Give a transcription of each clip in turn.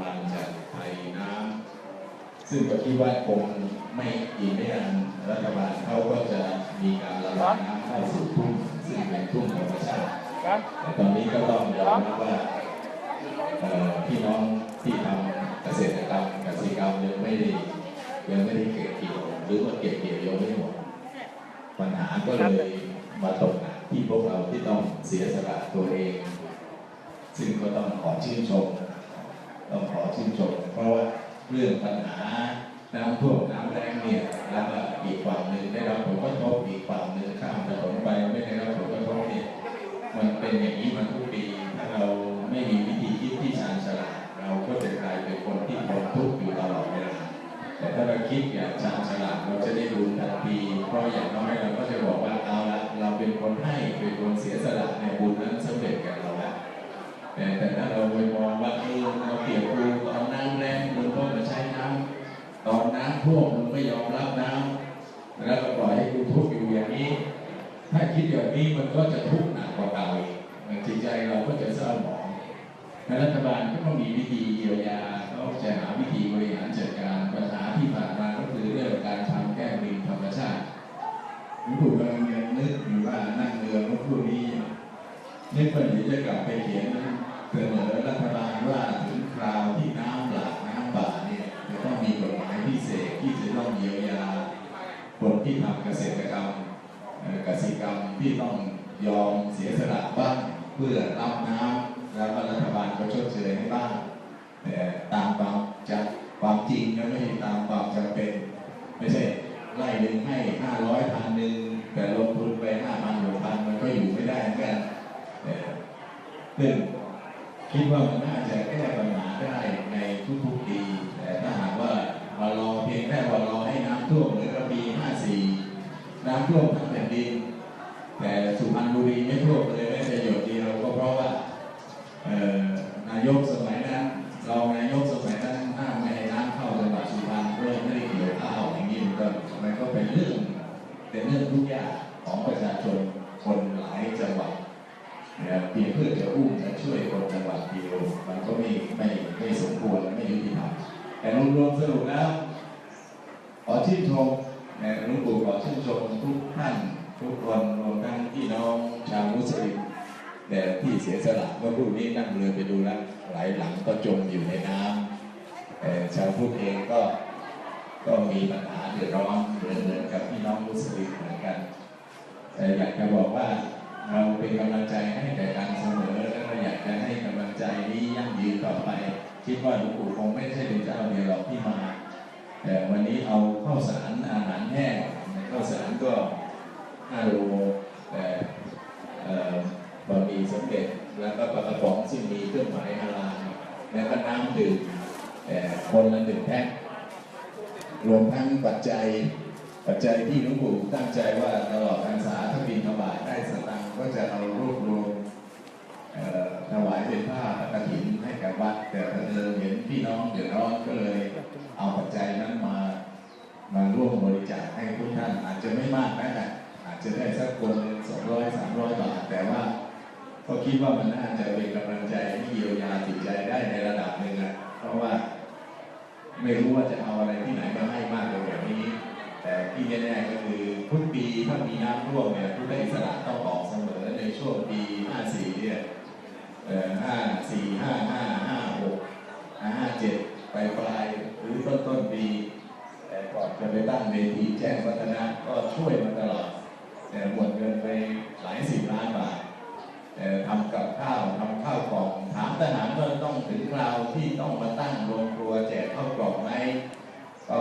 มาจากไทยน้ำซึ่งก็คิดว่าคงไม่อีกไม่นานรัฐบาลเขาก็จะมีการระบายน้ำเข้าสู่ทุ่งซึ่งเป็นทุ่งธรรมชาติแต่ตอนนี้ก็ต้องยอมรับว่าพี่น้องที่ทำเกษตรกรรมเกษตรกรรมยังไม่ได้ยังไม่ได้เก็บเกี่ยวหรือว่าเก็บเกี่ยวยังไม่หมดปัญหาก็เลยมาตกหนักที่พวกเราที่ต้องเสียสละตัวเอง ซึ่งก็ต้องขอชื่นชม ต้องขอชื่นชมเพราะว่าเรื่องปัญหาน้ำท่วมน้ำแรงเนี่ยแล้วก็อีกฝั่งหนึ่งได้รับผลกระทบอีกฝั่งหนึ่งข้ามถนนไปไม่ได้รับผลกระทบเนี่ยมันเป็นอย่างนี้มาทุกปีถ้าเราไม่มีวิธีคิดที่ชาญฉลาดเราก็จะกลายเป็นคนที่ทนทุกข์อยู่ตลอดเวลาแต่ถ้าเราคิดอย่างชาญฉลาดเราจะได้บุญทันทีเพราะอย่างน้อยเราก็จะบอกว่าเอาละเราเป็นคนให้เป็นคนเสียสละในบุญนั้นสำเร็จกับเรา แต่แต่ถ้าเราไปมองว่าเออเราเปรียบดูตอนน้ำแรงมึงก็มาใช้น้ำตอนน้ำท่วมมึงไม่ยอมรับน้ำแล้วก็ปล่อยให้กูทุกข์อยู่อย่างนี้ ถ้าคิดอย่างนี้มันก็จะทุกข์หนักกว่าเก่าอีกจิตใจเราก็จะเศร้าหมองและรัฐบาลก็ต้องมีวิธีเยียวยาเขาจะหาวิธีบริหารจัดการปัญหาที่ผ่านมาก็คือเรื่องการทำแก้มลิงธรรมชาติผมถูกกำลังนึกอยู่ว่านั่งเรือเมื่อครู่นี้นี่คนนี้จะกลับไปเขียน เสนอรัฐบาลว่าถึงคราวที่น้ำหลากน้ำบ่าเนี่ยจะต้องมีกฎหมายพิเศษที่จะต้องเยียวยาคนที่ทำเกษตรกรรมเอ่อกสิกรรมที่ต้องยอมเสียสละบ้างเพื่อรับน้ำแล้วรัฐบาลก็ชดเชยให้บ้างแต่ตามความจะความจริงก็ไม่ใช่ตามความจำเป็น ไม่ใช่ไล่หนึ่งให้ห้าร้อยพันหนึ่งแต่ลงทุนไปห้าพันหกพันมันก็อยู่ไม่ได้เหมือนกัน ซึ่ง คิดว่ามันน่าจะแก้ปัญหาได้ในทุกๆปี แต่ถ้าหากว่าเรารอเพียงแค่ว่ารอให้น้ำท่วมเหมือนกับปี 54 น้ำท่วมทั้งแผ่นดิน แต่สุพรรณบุรีไม่ท่วมเลยแม้แต่หยดเดียวก็เพราะว่านายกสมัยนั้นรองนายกสมัยนั้นห้ามไม่ให้น้ำเข้าจังหวัดสุพรรณก็เลยไม่ได้เกี่ยวข้าวอย่างนี้มันก็มันก็เป็นเรื่องเป็นเรื่องทุกอย่างของประชาชนคนหลายจังหวัด นะครับเพียงเพื่ อจะอุ้มและช่วยคนจังหวัดเดียว มันก็ไม่ไม่ไม่สมควรไม่ยุติธรรมแต่รวมๆสรุปแล้วขอชื่นชมนะหลวงปู่ขอชื่นชมทุกท่านทุกคนรวมทั้งพี่น้องชาวมุสลิมแต่ที่เสียสละเมื่อพรุ่งนี้นั่งเรือไปดูแล้วหลายหลังก็จมอยู่ในน้ำแต่ชาวพุทธเองก็ก็มีปัญหาเดือดร้อนเหมือนเหมือนกับพี่น้องมุสลิมเหมือนกันแต่อยากจะบอกว่า เราเป็นกำลังใจให้แก่กันเสมอและเราอยากจะให้กำลังใจนี้ยั่งยืนต่อไป คิดว่าหลวงปู่คงไม่ใช่เป็นเจ้าเดียวหรอกที่มาแต่วันนี้เอาข้าวสารอาหารแห้งข้าวสารก็5โลแต่บะหมี่สำเร็จแล้วก็ปลากระป๋องซึ่งมีเครื่องหมายฮาลาลแล้วก็น้ำดื่มแต่คนละหนึ่งแพ็ครวมทั้งปัจจัยปัจจัยที่หลวงปู่ตั้งใจว่าตลอดพรรษาถ้าบินถวายได้สตังค์ ก็จะเอารวบรวมถวายเป็นผ้าพระกฐินให้กับวัด แต่พอเดินเห็นพี่น้องเดือดร้อนก็เลยเอาปัจจัยนั้นมามาร่วมบริจาคให้ทุกท่านอาจจะไม่มากนะอาจจะได้สักคนสองร้อยสามร้อยบาทแต่ว่าก็คิดว่ามันน่าจะเป็นกำลังใจที่เยียวยาจิตใจได้ในระดับหนึ่งอะเพราะว่าไม่รู้ว่าจะเอาอะไรที่ไหนมาให้มากกว่าแบบนี้ แต่ที่แน่ๆก็คือทุกปีถ้ามีน้ำท่วมเนี่ยพุทธอิสระต้องออก เนี่ยเอ่อ54 55 56 57ไปปลายหรือต้นต้นปีแต่ก่อนจะไปตั้งเวทีแจ้งวัฒนะก็ช่วยมาตลอดแต่หมดเงินไปหลายสิบล้านบาทแต่ทำกับข้าวทำข้าวกล่องถามทหารว่าต้องถึงคราวที่ต้องมาตั้งโรงครัวแจกข้าวกล่องไหมก็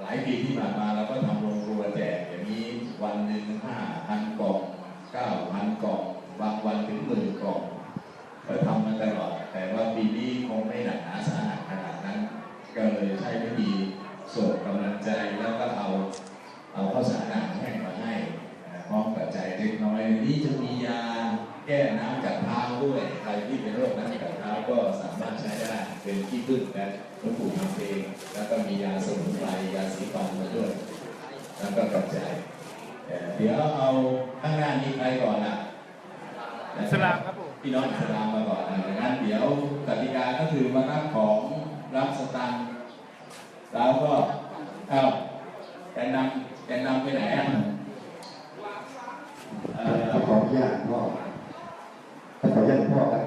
หลายปีที่ผ่านมาเราก็ทำโรงครัวแจกอย่างนี้วันหนึ่งห้าพันกล่องเก้าพันกล่องบางวันถึงหมื่นกล่องก็ทำมา ตลอด แต่ว่าปีนี้คงไม่หนักหนาสาหัสขนาดนั้น ก็เลยใช้วิธีส่งกำลังใจแล้วก็เอาเอาข้าวสารอาหารแห้งมาให้พร้อมปัจจัยเล็กน้อยนี้จะมียาแก้น้ำกัดเท้าด้วยใครที่เป็นโรคน้ำกัดเท้าก็สามารถใช้ได้เป็นที่พึ่งนะหลวงปู่ทำเองแล้วก็มียาสมุนไพรยาสีฟันมาด้วย แล้วก็ปัจจัยเอ่อเดี๋ยวเอาข้างหน้านี้ใครก่อนนะสลามครับ พี่น้องอิสลามมาก่อนนะดังนั้น เดี๋ยวกติกาก็คือมารับของรับสตังค์แล้วก็เอาแกนนำแกนนำไปไหนอะเอ่อขออนุญาตพ่อขออนุญาตพ่อครับ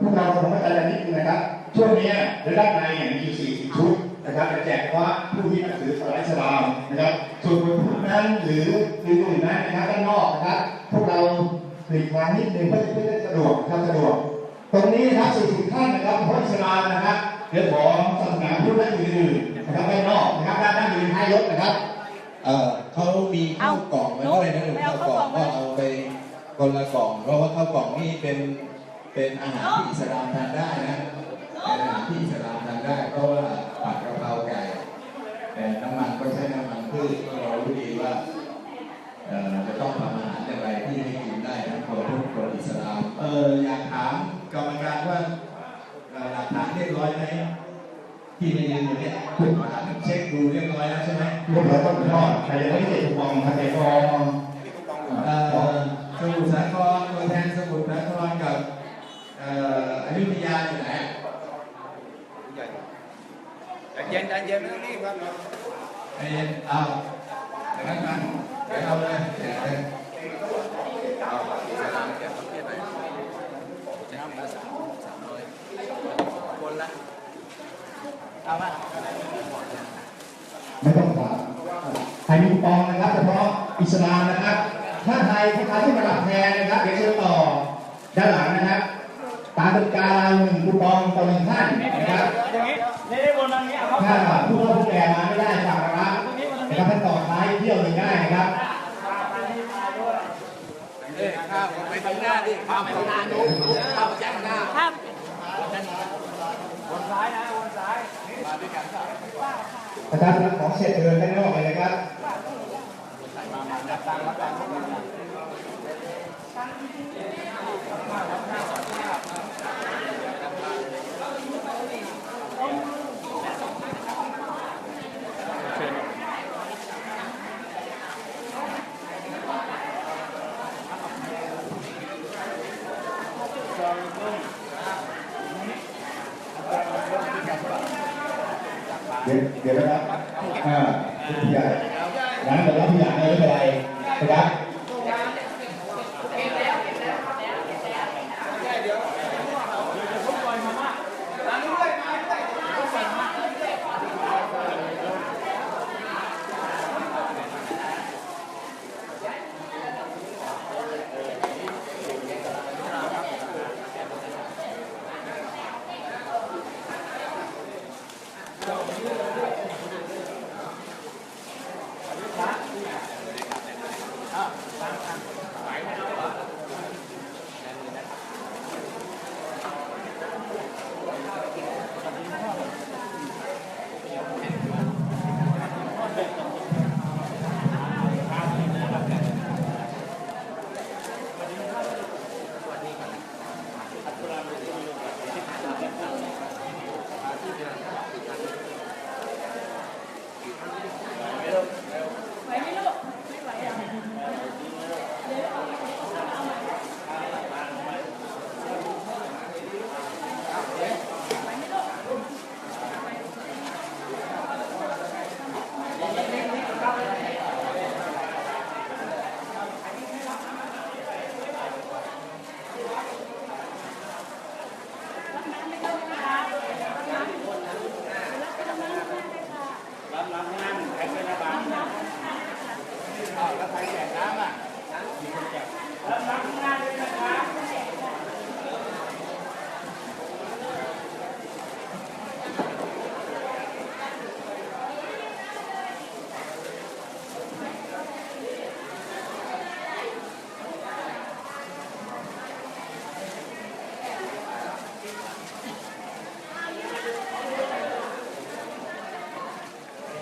พวกเราผมก็จะนิดนึงนะครับ ช่วงนี้ในด้านในเนี่ยมีอยู่ 40 ชุดนะครับจะแจกเฉพาผู้ที่นับถือศาสนาอิสลามนะครับส่วนบนพุทธนั้นหรืออื่นๆนั้นนะครับด้านนอกนะครับ พวกเรา หลีกทางนิดนึงเพื่อเพื่อจะสะดวกครับสะดวก ตรงนี้นะครับ40ท่านนะครับพระอิสลานะครับเดี๋ยวของศาสนาพุทธและอื่นนะครับด้านนอกนะครับด้านด้านอื่นท้ายรถนะครับเออเขามีข้าวกล่องไว้ด้วยนะหรือข้าวกล่องก็เอาไปคนละกล่อง เพราะว่าข้าวกล่องนี่เป็นเป็นอาหารที่อิสลามทานได้นะเป็นอาหารที่อิสลามทานได้ เพราะว่าผัดกะเพราไก่แต่น้ำมันก็ใช้น้ำมันพืชก็เรารู้ดีว่าจะต้องทำ นได้ทั้งคนพุทธคนอิสลามเอออยากถามกรรมการว่าเอ่อหลักฐานเรียบร้อยไหมที่มายืนอยู่เนี่ยเช็คดูเรียบร้อยแล้วใช่ไหมพวกเราต้องทอดใครยังไม่ได้ถูกมองใครจะฟองเอ่อสมุทรสาครตัวแทนสมุทรสาครกับเอ่ออยุธยาอยู่ไหนใจเย็นใจเย็นไม่ต้องรีบครับไอ้เย็นเอาอย่างนั้นมาเดี๋ยวเอาเลยเดี๋ยวเลย เอาอิสลามเก็บประเภทไหนจะทำละสามสามร้อยคนละเอามา ไม่ต้องถามใครมีปองนะครับเฉพาะอิสลามนะครับ ถ้าใครถ้าใครที่มาหลับแทนนะครับเดี๋ยวเชิญต่อด้านหลังนะครับ ตามกติกาเราหนึ่งคูปองต่อหนึ่งท่านนะครับอย่างนี้นี่บนนี้ถ้าผู้เฒ่าผู้แก่มาไม่ได้ฝากรับนะครับให้ต่อท้ายเที่ยวหนึ่งได้นะครับข้าวไปทางหน้าดิข้าวไปทางหน้าดูข้าวไปจากหน้าครับวนซ้ายนะ นซ้ายมาด้วยกันครับนะครับของเสร็จเดินด้นอกเลยนะครับมามาจับตังค์รับตังค์ เดี๋ยวเดี๋ยวนะครับอ่าผู้ใหญ่นั้นแต่รับผู้ใหญ่ไม่เป็นไรนะครับรับ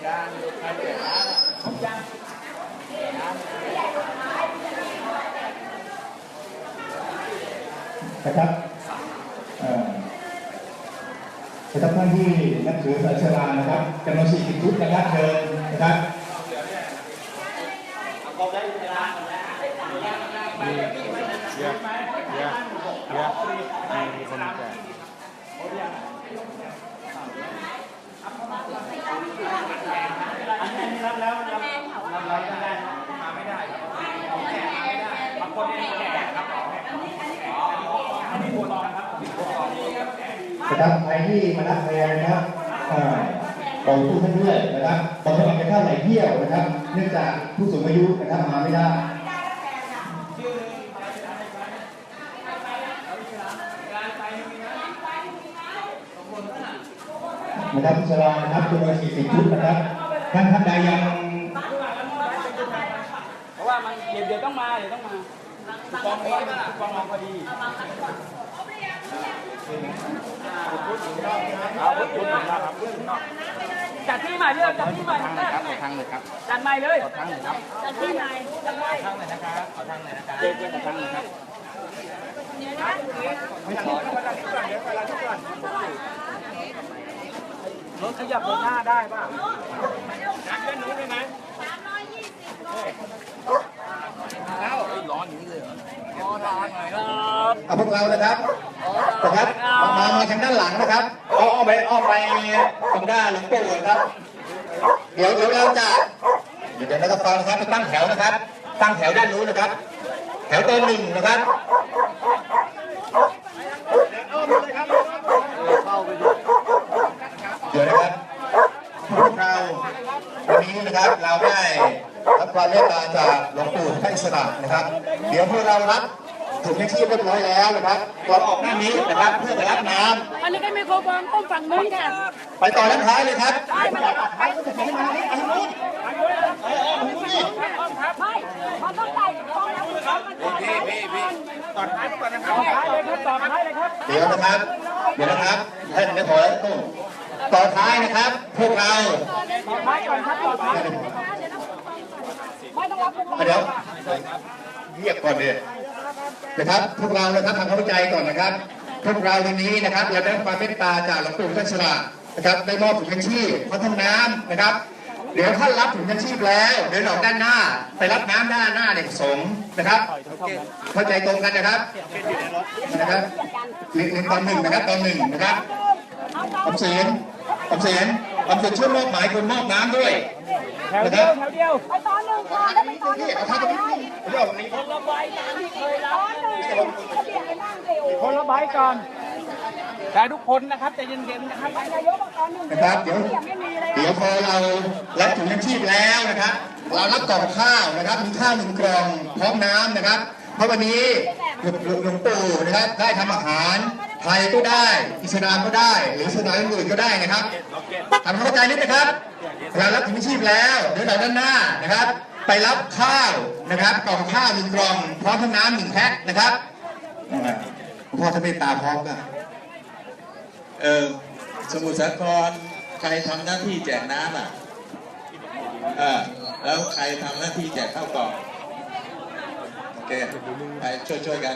น้ำอะนะครับเอ่อนะครับท่านที่นับถือศาสนานะครับจำนวนสี่สิบชุดนะครับเชิญนะครับกบได้เวลาไปเยอะเยอะเยอะมีสนาม รับแล้วรับรับแล้วไม่ได้มาไม่ได้ครับแก่ไม่ได้บางคนเนี่ยแก่ครับอันนี้บัวตองนะครับนะครับใครที่มานักแรีงนะครับเรากท่านด้วยนะครับตอนนี้เราจะเข้าไหลเที่ยวนะครับ เนื่องจากผู้สูงอายุนะครับมาไม่ได้นะครับชรานะครับจำนวน40ชุดนะครับ ท่านท่านใดยังเพราะว่ามันเดี๋ยวเดี๋ยวต้องมาเดี๋ยวต้องมาคูปองนี้คูปองเราพอดีเอาพุทธครับจัดที่ใหม่เลยจัดที่ใหม่นะครับขอทางเลยครับจัดใหม่เลยขอทางเลยครับจัดที่ใหม่จัดใหม่ทางเลยนะครับขอทางเลยนะครับเจ๊เจ๊ขอทางเลยครับ รถขยับรถหน้าได้ป่ะนักเล่นนู้นได้ไหมร้อนอย่างนี้เลยเหรอขอทางหน่อยครับเอาพวกเรานะครับนะครับมามามาทางด้านหลังนะครับอ้อมไปอ้อมไปทางด้านหลวงปู่นะครับเดี๋ยวเดี๋ยวเราจะเดี๋ยวเดี๋ยวนะครับฟังนะครับตั้งแถวนะครับ ตั้งแถวด้านนู้นนะครับ แถวตัวหนึ่งนะครับเดี๋ยวนะครับพวกเราวั นนี้นะครับ เราได้รับความเมตตาจากหลวงปู่ท่านอิสระนะครับ เดี๋ยวพวกเรารับถุงยังชีพเรียบร้อยแล้วนะครับก่อนออกหน้านี้นะครับเพื่อไปรับน้ำอันนี้ก็ไมโครโฟนต้องฝั่งนู้นค่ะ ไปต่อด้านท้ายเลยครับไม่มันต้องใส่กองน้ำมันต้องใส่พี่พี่ต่อท้ายก่อนนะครับต่อท้ายเลยครับต่อท้ายเลยครับ เดี๋ยวนะครับ เดี๋ยวนะครับท่านนขอตุ้ม ต่อท้ายนะครับ พวกเราต่อท้ายก่อนครับต่อท้ายไม่ต้องรับพวกเราเดี๋ยวเรียกก่อนเลยนะครับ พวกเรานะครับทำความเข้าใจก่อนนะครับ พวกเราวันนี้นะครับเราได้รับความเมตตาจากหลวงปู่ท่านฉลาดนะครับได้มอบถุงยังชีพพัฒนน้ำนะครับ เดี๋ยวท่านรับถุงยังชีพแล้วเดินออกด้านหน้า ไปรับน้ำด้านหน้าเด็กสงฆ์นะครับเข้าใจตรงกันนะครับนะครับหนึ่งหนึ่งตอนหนึ่งนะครับตอนหนึ่งนะครับออมเสียน ออมเสียนออมเสียนช่วยมอบหมายคนมอบน้ำด้วยแถวเดียวแถวเดียวไปตอนหนึ่งค่ะแล้วไปตอนหนึ่นี่งเอาก็ท่านได้ตรงนี้ผมจะออกตรงนี้ตอนหนึ่งก็เปลี่ยนไปนั่งเร็วคนละใบก่อนแต่ทุกคนนะครับใจเย็นๆนะครับนายกบอกตอนหนึ่งนะครับเดี๋ยวยังไม่มีเลยเดี๋ยวพอเรารับถุงยังชีพแล้วนะครับ เรารับกล่องข้าวนะครับมีข้าวหนึ่งกล่องพร้อมน้ำนะครับ เพราะวันนี้หลวงหลวงปู่นะครับได้ทำอาหารไทยก็ได้อิสลามก็ได้ หรือศาสนาอื่นๆก็ได้นะครับทำความเข้าใจนิดนะครับเรารับถุงชีพแล้วเดี๋ยวเราด้านหน้านะครับ ไปรับข้าวนะครับกล่องข้าวหนึ่งกล่องพร้อมทั้งน้ำหนึ่งแพ็คนะครับพ่อท่านเมตตาพร้อมกันเออสมุทรสาครใครทำหน้าที่แจกน้ำอะเออแล้วใครทำหน้าที่แจกข้าวกล่องโอเคไปช่วยช่วยๆกัน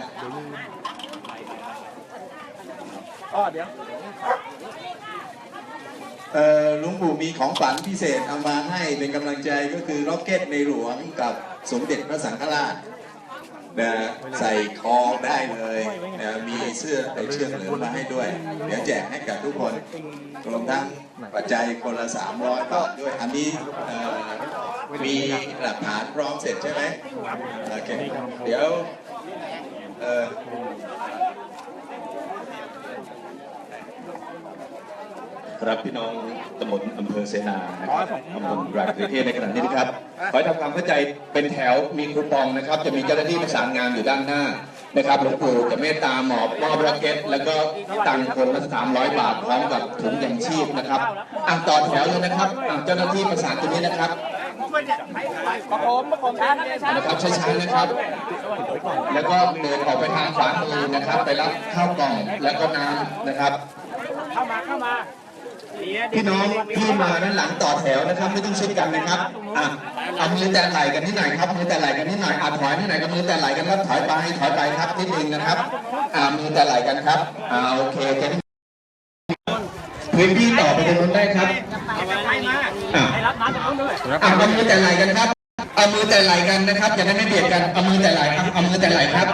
อ๋อเดี๋ยวเอ่อลุงปู่มีของฝันพิเศษเอามาให้เป็นกำลังใจก็คือร็อกเก็ตในหลวงกับสมเด็จพระสังฆราชนะใส่คอได้เลยนะมีเสื้อใส่เชือกเหลืองมาให้ด้วย เดี๋ยวแจกให้กับทุกคนรวมทั้งปัจจัยคนละ 300บาทด้วยอันนี้มีหลักฐานพร้อมเสร็จใช่ไหมโอเคเดี๋ยวเอ่อ รับพี่น้องตำบลอำเภอเสนานะครับตำบลราชประเทศในขณะนี้นะครับ ขอให้ทำความเข้าใจเป็นแถวมีคูปองนะครับ จะมีเจ้าหน้าที่ประสานงานอยู่ด้านหน้านะครับหลวงปู่จะเมตตาหมอบมอบร็อกเก็ต แล้วก็ตังคนละ300บาทพร้อมกับถุงยังชีพนะครับอะต่อแถวเลยนะครับอะเจ้าหน้าที่ประสานตรงนี้นะครับประคมประคมานะช้านะครับช้าๆนะครับ แล้วก็เดินออกไปทางขวามือนะครับ ไปรับข้าวกล่องแล้วก็น้ำนะครับ เข้ามาเข้ามา พี่น้องที่มาด้านหลังต่อแถวนะครับ ไม่ต้องชิดกันนะครับอะเอามือแตะไหล่กันที่ไหน่อยครับมือแตะไหล่กันที่ไหน่อยอะถอยที่ไหน่อยกับมือแตะไหล่กันครับถอยไปถอยไปครับนิดนึงนะครับอ่ามือแตะไหล่กันครับอ่าโอเคแค่นี้พื้นที่ต่อไปตรงนู้นได้ครับอะให้รับน้ำตรงนู้นด้วยอะเอามือแตะไหล่กันครับเอามือแตะไหลกันนะครับจะได้ไม่เบียดกันเอามือแตะไหลครับเอามือแตะไหลครับ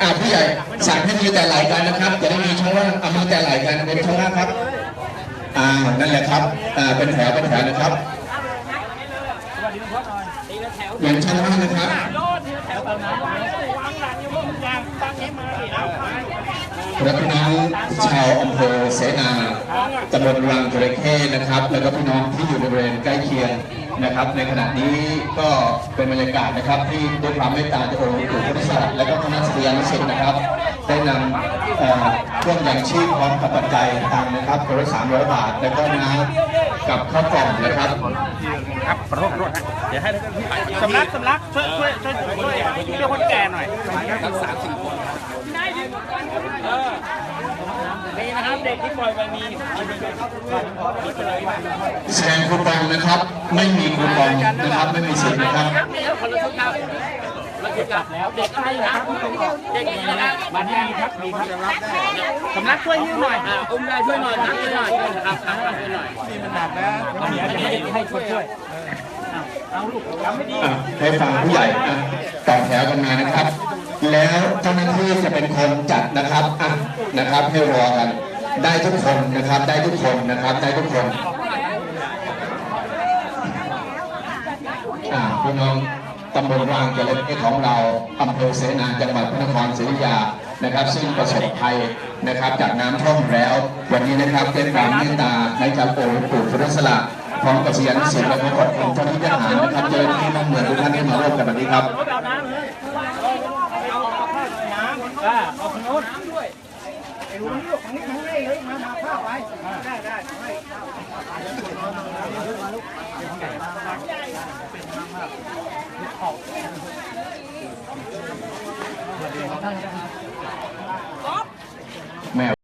อ่าผู้ใหญ่สั่งให้มือแตะไหลกันนะครับจะได้มีช่องว่างเอามือแตะไหลกันเป็นช่องว่างครับ อ่านั่นแหละครับอ่าเป็นแถวเป็นแถวนะครับสวัสดีหลวงพ่อหน่อยตีละแถวอย่างช่องว่างนะครับโลดทีละแถวแบบนั้นวางหลังอยู่พวกมึงยางตั้งให้มาดิเอาไปและพี่น้องชาวอำเภอเสนาตำบลรังจระเข้นะครับ แล้วก็พี่น้องที่อยู่ในบริเวณใกล้เคียง นะครับ ในขณะนี้ก็เป็นบรรยากาศนะครับ ที่ด้วยความเมตตาจากองค์หลวงปู่พุทธศาสตร์และก็คณะศิษยานุศิษย์นะครับ ได้นำเครื่องยังชีพพร้อมกับปัจจัยต่างนะครับคนละสามร้อยบาท แล้วก็น้ำกับข้าวกล่องนะครับครับขอโทษขอโทษเดี๋ยวให้สำลักสำลักช่วยช่วยช่วยช่วยช่วยคนแก่หน่อยสามสี่คนายดึงเออนี่นะครับ เด็กที่ปล่อยไปมีแสดงคูปองนะครับ ไม่มีคูปองนะครับไม่มีสิทธิ์นะครับนี่ครับคนละชุดครับคนละชุดครับแล้วเด็กอะไรครับเด็กนี่นะครับมาที่นี่ครับมีครับสำนักช่วยยิ้วหน่อยอ่าอุ้มได้ช่วยหน่อยนักช่วยหน่อยครับครับช่วยหน่อยนี่มันหนักนะให้ช่วยช่วยอะให้ฟังผู้ใหญ่อะต่อแถวกันมานะครับแล้วเจ้าหน้าที่จะเป็นคนจัดนะครับอะนะครับให้รอกัน ได้ทุกคนนะครับ ได้ทุกคนนะครับ ได้ทุกคนพี่น้องตำบลรางเจริญเอของเราอำเภอเสนาจังหวัดพระนครศรีอยุธยานะครับ ซึ่งประสบภัยนะครับ จากน้ำท่วมแล้ว วันนี้นะครับเป็นความเมตตาให้กับองหวงปู่พุทธสละพร้อมกับเสียงศิลป์และขอบคุณเจ้าหน้าที่ทหารนะครับเจ้าหน้าที่น้องเหมือนทุกท่านที่มาร่วมกันวันนี้ครับ รู้นี่ลูกของนี่ของนี่เลยมามาข้าวไปได้ได้ให้แม่